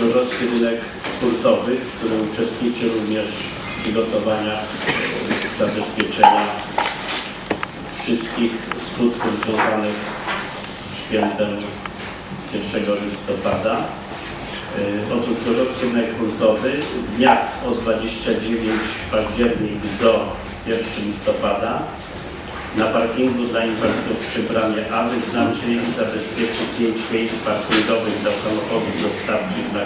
Gorzowski Rynek Hurtowy, w którym uczestniczy również w przygotowaniach y, zabezpieczenia wszystkich skutków związanych z świętem 1 listopada. Y, Otóż Gorzowski Rynek Hurtowy w dniach od 29 października do 1 listopada na parkingu dla inwalidów przy bramie A wyznaczy i zabezpieczy 5 miejsc parkingowych dla samochodów dostawczych na kupcy. Yy,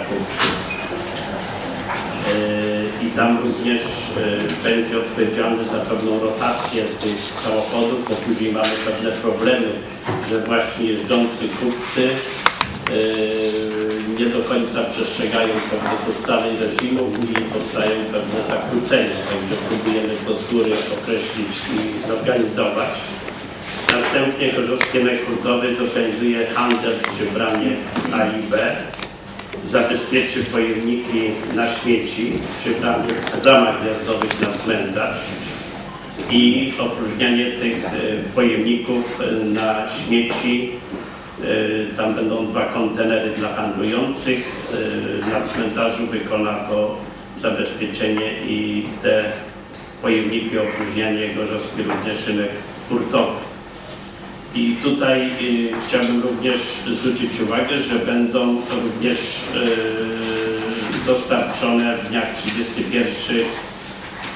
I tam również yy, będzie odpowiedzialny za pewną rotację tych samochodów, bo później mamy pewne problemy, że właśnie jeżdżący kupcy yy, nie do końca przestrzegają pewnych ustaleń reżimu i powstają pewne zakłócenia. Także próbujemy to z góry określić i zorganizować. Następnie Gorzowski Rynek Hurtowy zorganizuje handel przy bramie A i B. Zabezpieczy pojemniki na śmieci przy bramach gwiazdowych na cmentarz i opróżnianie tych e, pojemników na śmieci. E, Tam będą dwa kontenery dla handlujących. E, Na cmentarzu wykona to zabezpieczenie i te pojemniki opróżnianie Gorzowski również rynek hurtowy. I tutaj y, chciałbym również zwrócić uwagę, że będą również y, dostarczone w dniach 31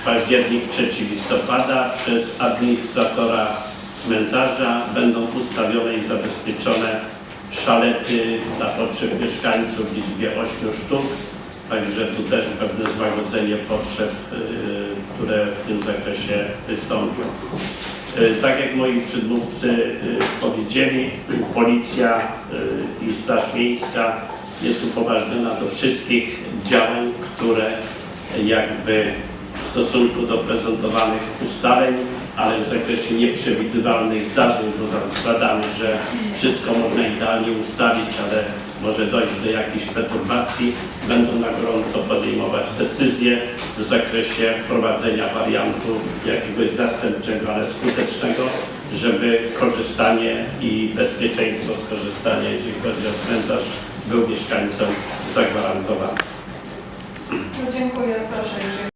październik 3 listopada przez administratora cmentarza będą ustawione i zabezpieczone szalety dla potrzeb mieszkańców w liczbie 8 sztuk. Także tu też pewne złagodzenie potrzeb, y, które w tym zakresie wystąpią. Y, Tak jak moi przedmówcy y, powiedzieli, policja y, i Straż Miejska jest upoważniona do wszystkich działań, które jakby w stosunku do prezentowanych ustaleń, ale w zakresie nieprzewidywalnych zdarzeń, bo zakładamy, że wszystko można idealnie ustalić, ale może dojść do jakichś perturbacji, będą na gorąco podejmować decyzje w zakresie wprowadzenia wariantu jakiegoś zastępczego, ale skutecznego, żeby korzystanie i bezpieczeństwo skorzystania, jeżeli chodzi o cmentarz, był mieszkańcom zagwarantowane. No, dziękuję, proszę,